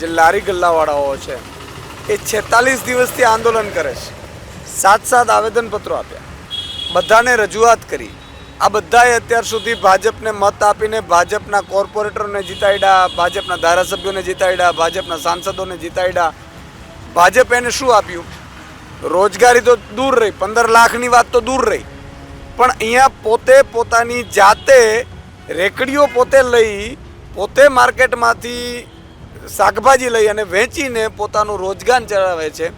જે લારી ગલ્લાવાળાઓ છે, એ છેતાલીસ દિવસથી આંદોલન કરે છે. સાત સાત આવેદનપત્રો આપ્યા. બધાને રજૂઆત કરી. આ બધાએ અત્યાર સુધી ભાજપને મત આપીને ભાજપના કોર્પોરેટરોને જીતાડ્યા ભાજપના ધારાસભ્યોને જીતાડ્યા ભાજપના સાંસદોને જીતાડ્યા ભાજપે એને શું આપ્યું? રોજગારી તો દૂર રહી, પંદર લાખની વાત તો દૂર રહી. પણ અહીંયા પોતે પોતાની જાતે રેકડીઓ પોતે લઈ, પોતે માર્કેટમાંથી શાકભાજી લઈ અને વેચીને પોતાનું રોજગાર ચલાવે છે.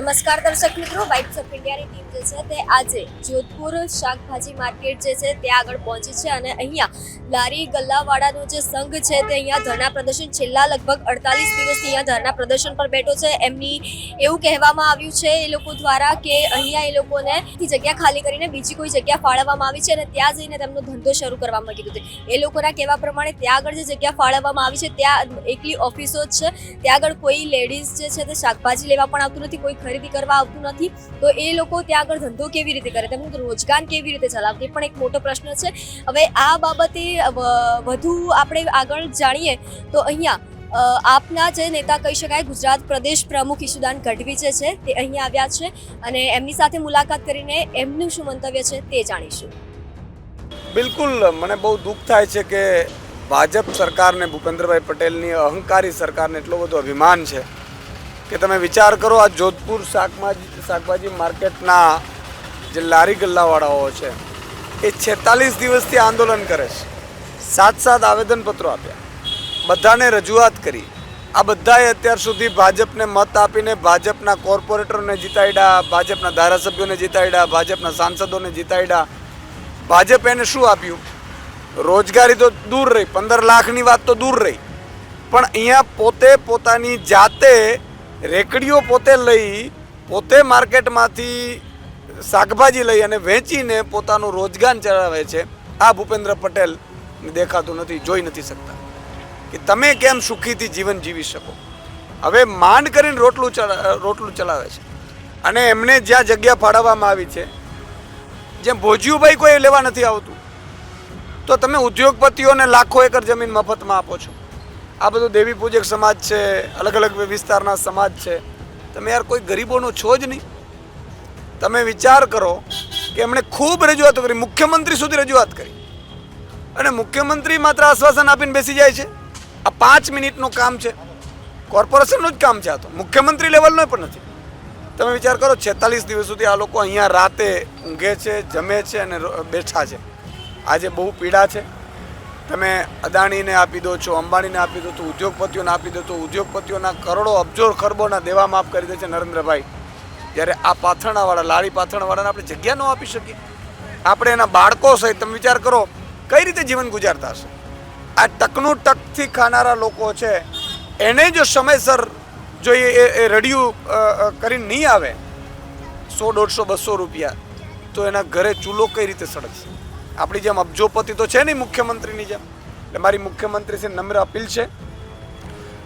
નમસ્કાર દર્શક મિત્રો વાઇબ્સ ઓફ ઇન્ડિયાની ટીમ જે છે તે આજે જોધપુર શાકભાજી માર્કેટ જે છે ત્યાં આગળ પહોંચી છે અને અહીંયા લારી ગલ્લાવાળાનો જે સંઘ છે તે અહીંયા ધરના પ્રદર્શન છેલ્લા લગભગ અડતાલીસ દિવસથી અહીંયા ધરના પ્રદર્શન પર બેઠો છે. એમની એવું કહેવામાં આવ્યું છે એ લોકો દ્વારા કે અહીંયા એ લોકોને જગ્યા ખાલી કરીને બીજી કોઈ જગ્યા ફાળવવામાં આવી છે અને ત્યાં જઈને તેમનો ધંધો શરૂ કરવામાં કીધું છે એ લોકોના કહેવા પ્રમાણે ત્યાં આગળ જે જગ્યા ફાળવવામાં આવી છે, ત્યાં એકલી ઓફિસો જ છે. ત્યાં આગળ કોઈ લેડીઝ જે છે તે શાકભાજી લેવા પણ આવતું નથી, કોઈ ખરીદી કરવા આવતું નથી, તો એ લોકો ત્યાં આગળ ધંધો કેવી રીતે કરે? તેમનું રોજગાર કેવી રીતે ચલાવે તે પણ એક મોટો પ્રશ્ન છે. હવે આ બાબતે વધુ આપણે આગળ જાણીએ, તો અહીંયા આપના જે નેતા કહી શકાય, ગુજરાત પ્રદેશ પ્રમુખ ઈશુદાન ગઢવી જે છે, તે અહીંયા આવ્યા છે અને એમની સાથે મુલાકાત કરીને એમનું શું મંતવ્ય છે તે જાણીશું. બિલકુલ, મને બહુ દુઃખ થાય છે કે ભાજપ સરકારને ભૂપેન્દ્રભાઈ પટેલની અહંકારી સરકારને એટલો બધો અભિમાન છે. કે તમે વિચાર કરો, આ જોધપુર શાકભાજી શાકભાજી માર્કેટના જે લારી ગલ્લાવાળાઓ છે, એ છેતાલીસ દિવસથી આંદોલન કરે છે. સાત સાત આવેદનપત્રો આપ્યા. બધાને રજૂઆત કરી. આ બધાએ અત્યાર સુધી ભાજપને મત આપીને ભાજપના કોર્પોરેટરોને જીતાડ્યા ભાજપના ધારાસભ્યોને જીતાડ્યા ભાજપના સાંસદોને જીતાડ્યા ભાજપ એને શું આપ્યું? રોજગારી તો દૂર રહી, પંદર લાખની વાત તો દૂર રહી. પણ અહીંયા પોતે પોતાની જાતે રેકડીઓ પોતે લઈ, પોતે માર્કેટમાંથી શાકભાજી લઈ અને વેચીને પોતાનું રોજગાર ચલાવે છે. આ ભૂપેન્દ્ર પટેલ દેખાતું નથી, જોઈ નથી શકતા. કે તમે કેમ સુખીથી જીવન જીવી શકો? હવે માંડ કરીને રોટલું રોટલું ચલાવે છે. અને એમને જ્યાં જગ્યા ફાળવવામાં આવી છે, જેમ ભોજિયુભાઈ કોઈ લેવા નથી આવતું, તો તમે ઉદ્યોગપતિઓને લાખો એકર જમીન મફતમાં આપો છો. આ બધું દેવી પૂજક સમાજ છે, અલગ અલગ વિસ્તારના સમાજ છે. તમે યાર કોઈ ગરીબોનો છો જ નહીં. તમે વિચાર કરો કે એમણે ખૂબ રજૂઆતો કરી, મુખ્યમંત્રી સુધી રજૂઆત કરી. અને મુખ્યમંત્રી માત્ર આશ્વાસન આપીને બેસી જાય છે. આ પાંચ મિનિટનું કામ છે. કોર્પોરેશનનું જ કામ છે આ તો. મુખ્યમંત્રી લેવલનો પણ નથી. તમે વિચાર કરો છેતાલીસ દિવસ સુધી આ લોકો અહીંયા રાતે ઊંઘે છે, જમે છે અને બેઠા છે. આજે બહુ પીડા છે. તમે અદાણીને આપી દો, છો અંબાણીને આપી દો તો ઉદ્યોગપતિઓને આપી દો તો ઉદ્યોગપતિઓના કરોડો અબજો ખરબોના દેવા માફ કરી દે છે નરેન્દ્રભાઈ. જ્યારે આ પાથરણાવાળા, લારી પાથરણાવાળાને આપણે જગ્યા ન આપી શકીએ. આપણે એના બાળકો સહિત તમે વિચાર કરો, કઈ રીતે જીવન ગુજારતા હશે? આ ટકનું ટકથી ખાનારા લોકો છે. એને જો સમયસર જો એ, એ- રડિયું કરીને નહીં આવે, સો દોઢસો બસો રૂપિયા, તો એના ઘરે ચૂલો કઈ રીતે સળગશે? આપણી જેમ અબજોપતિ તો છે નહીં મુખ્યમંત્રીની જેમ. એટલે મારી મુખ્યમંત્રી છે નમ્ર અપીલ છે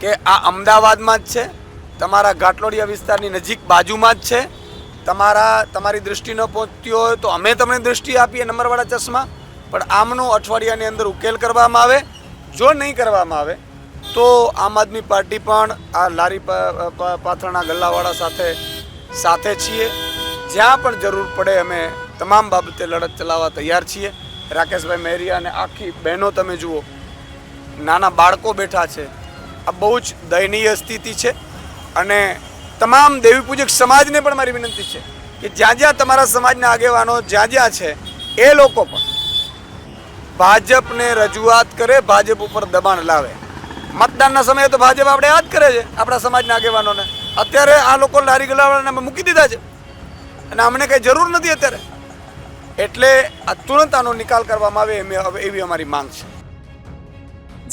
કે આ અમદાવાદમાં જ છે, તમારા ઘાટલોડિયા વિસ્તારની નજીક બાજુમાં જ છે. તમારા, તમારી દૃષ્ટિ ન પહોંચતી હોય તો અમે તમને દૃષ્ટિ આપીએ નંબરવાળા ચશ્મા, પણ આમનો અઠવાડિયાની અંદર ઉકેલ કરવામાં આવે. જો નહીં કરવામાં આવે, તો આમ આદમી પાર્ટી પણ આ લારી પાથરના ગલ્લાવાળા સાથે સાથે છીએ. જ્યાં પણ જરૂર પડે અમે તમામ બાબતે લડત ચલાવવા તૈયાર છીએ. રાકેશભાઈ મેરિયા અને આખી બહેનો તમે જુઓ, નાના બાળકો બેઠા છે. આ બહુ જ દયનીય સ્થિતિ છે અને તમામ દેવી પૂજક સમાજને પણ મારી વિનંતી છે કે જ્યાં જ્યાં તમારા સમાજના આગેવાનો જ્યાં જ્યાં છે, એ લોકો પણ ભાજપને રજૂઆત કરે, ભાજપ ઉપર દબાણ લાવે. મતદાનના સમયે તો ભાજપ આપણે યાદ કરે છે આપણા સમાજના આગેવાનોને. અત્યારે આ લોકો લારી ગલાવાળાને મૂકી દીધા છે. અને અમને કંઈ જરૂર નથી અત્યારે. એટલે તુરંત આનો નિકાલ કરવામાં આવે એવી અમારી માંગ છે.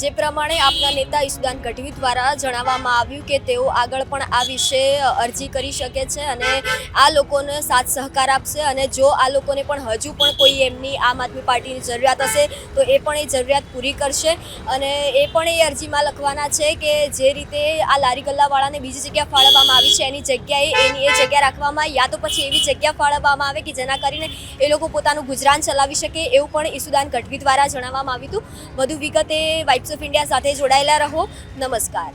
જે પ્રમાણે આપના નેતા ઈશુદાન ગઢવી દ્વારા જણાવવામાં આવ્યું કે તેઓ આગળ પણ આ વિશે અરજી કરી શકે છે અને આ લોકોને સાથ સહકાર આપશે અને જો આ લોકોને પણ હજુ પણ કોઈ એમની આમ આદમી પાર્ટીની જરૂરિયાત હશે, તો એ પણ એ જરૂરિયાત પૂરી કરશે. અને એ પણ એ અરજીમાં લખવાના છે કે જે રીતે આ લારી ગલ્લાવાળાને બીજી જગ્યા ફાળવવામાં આવી છે, એની જગ્યાએ એની એ જગ્યા રાખવામાં યા તો પછી એવી જગ્યા ફાળવવામાં આવે કે જેના કરીને એ લોકો પોતાનું ગુજરાન ચલાવી શકે એવું પણ ઈશુદાન ગઢવી દ્વારા જણાવવામાં આવ્યું હતું. વધુ વિગતે વાઇબ્સ બાઇટ્સ ઓફ ઇન્ડિયા સાથે જોડાયેલા રહો. નમસ્કાર.